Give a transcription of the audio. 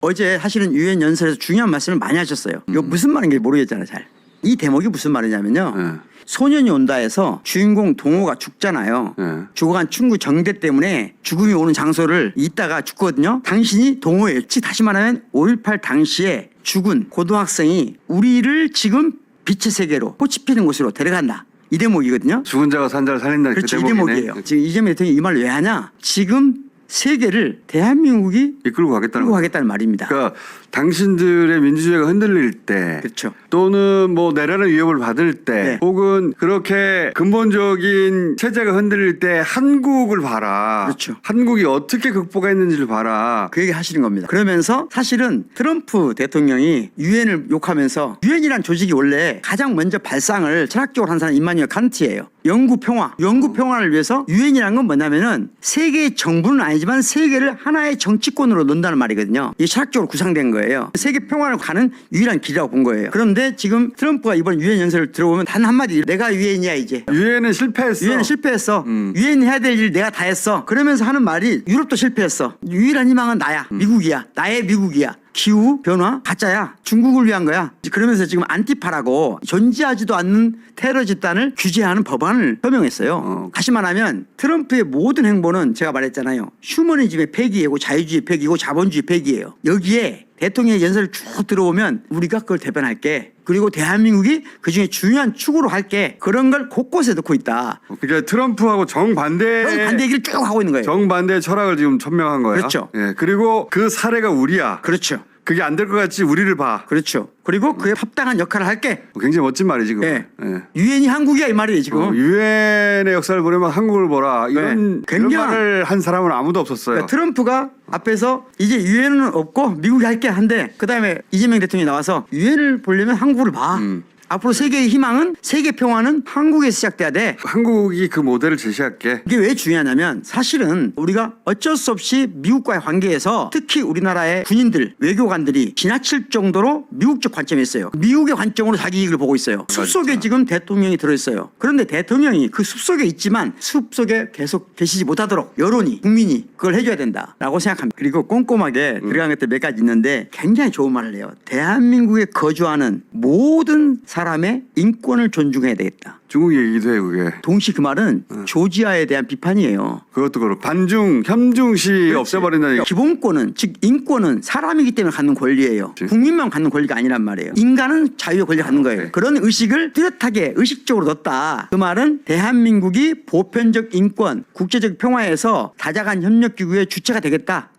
어제 사실은 유엔 연설에서 중요한 말씀을 많이 하셨어요. 이거 무슨 말인지 모르겠잖아요, 잘. 이 대목이 무슨 말이냐면요. 네. 소년이 온다에서 주인공 동호가 죽잖아요. 네. 죽어간 친구 정대 때문에 죽음이 오는 장소를 있다가 죽거든요. 당신이 동호예요. 즉 다시 말하면 5.18 당시에 죽은 고등학생이 우리를 지금 빛의 세계로 꽃이 피는 곳으로 데려간다. 이 대목이거든요. 죽은 자가 산 자를 살린다는 그렇죠. 그 이 대목이네. 대목이에요. 지금 이재명 대통령이 이 말을 왜 하냐? 지금 세계를 대한민국이 이끌고 가겠다는 끌고 거. 가겠다는 말입니다. 그러니까 당신들의 민주주의가 흔들릴 때 그렇죠. 또는 뭐 내란의 위협을 받을 때 네. 혹은 그렇게 근본적인 체제가 흔들릴 때 한국을 봐라. 그렇죠. 한국이 어떻게 극복했는지를 봐라. 그 얘기 하시는 겁니다. 그러면서 사실은 트럼프 대통령이 유엔을 욕하면서 유엔이란 조직이 원래 가장 먼저 발상을 철학적으로 한 사람이 임마누엘 칸트예요. 영구 평화, 영구 평화를 위해서 유엔이란 건 뭐냐면은 세계의 정부는 아니지만 세계를 하나의 정치권으로 논다는 말이거든요. 이게 철학적으로 구상된 거예요. 세계 평화를 가는 유일한 길이라고 본 거예요. 그런데 지금 트럼프가 이번 유엔 연설을 들어보면 단 한마디 내가 유엔이야 이제. 유엔은 실패했어. 유엔은 실패했어. 음. 유엔이 해야 될 일 내가 다 했어. 그러면서 하는 말이 유럽도 실패했어. 유일한 희망은 나야. 음. 미국이야. 나의 미국이야. 기후 변화 가짜야. 중국을 위한 거야. 그러면서 지금 안티파라고 존재하지도 않는 테러 집단을 규제하는 법안을 서명했어요. 어. 다시 말하면 트럼프의 모든 행보는 제가 말했잖아요. 휴머니즘의 폐기이고 자유주의 폐기고 자본주의 폐기예요. 여기에 대통령의 연설을 쭉 들어오면 우리가 그걸 대변할게. 그리고 대한민국이 그중에 중요한 축으로 할게. 그런 걸 곳곳에 넣고 있다. 그러니까 트럼프하고 정반대 반대 얘기를 쭉 하고 있는 거예요. 정반대 철학을 지금 천명한 거야. 그렇죠. 예. 그리고 그 사례가 우리야. 그렇죠. 그게 안 될 것 같지 우리를 봐. 그렇죠. 그리고 그에 합당한 역할을 할게. 굉장히 멋진 말이지 그거. 예. 예. 유엔이 한국이야 이 말이에요 지금. 어, 유엔의 역사를 보려면 한국을 보라. 이런, 네. 이런 굉장한- 말을 한 사람은 아무도 없었어요. 그러니까 트럼프가 앞에서 이제 유엔은 없고 미국이 할게 한데 그 다음에 이재명 대통령이 나와서 유엔을 보려면 한국을 봐. 음. 앞으로 세계의 희망은 세계 평화는 한국에서 시작돼야 돼. 한국이 그 모델을 제시할게. 이게 왜 중요하냐면 사실은 우리가 어쩔 수 없이 미국과의 관계에서 특히 우리나라의 군인들 외교관들이 지나칠 정도로 미국적 관점이 있어요. 미국의 관점으로 자기 이익을 보고 있어요. 숲속에 지금 대통령이 들어있어요. 그런데 대통령이 그 숲속에 있지만 숲속에 계속 계시지 못하도록 여론이 국민이 그걸 해줘야 된다라고 생각합니다. 그리고 꼼꼼하게 들어간 것들 몇 가지 있는데 굉장히 좋은 말을 해요. 대한민국에 거주하는 모든 사람 의 인권을 존중해야 되겠다. 중국 얘기도 해 그게. 동시 그 말은 조지아에 대한 비판이에요. 그것도 그렇고 반중, 현중시 없애버린다는 얘기. 기본권은 즉 인권은 사람이기 때문에 갖는 권리예요. 그치. 국민만 갖는 권리가 아니란 말이에요. 인간은 자유의 권리 갖는 거예요. 오케이. 그런 의식을 뚜렷하게 의식적으로 넣었다. 그 말은 대한민국이 보편적 인권, 국제적 평화에서 다자간 협력 기구의 주체가 되겠다.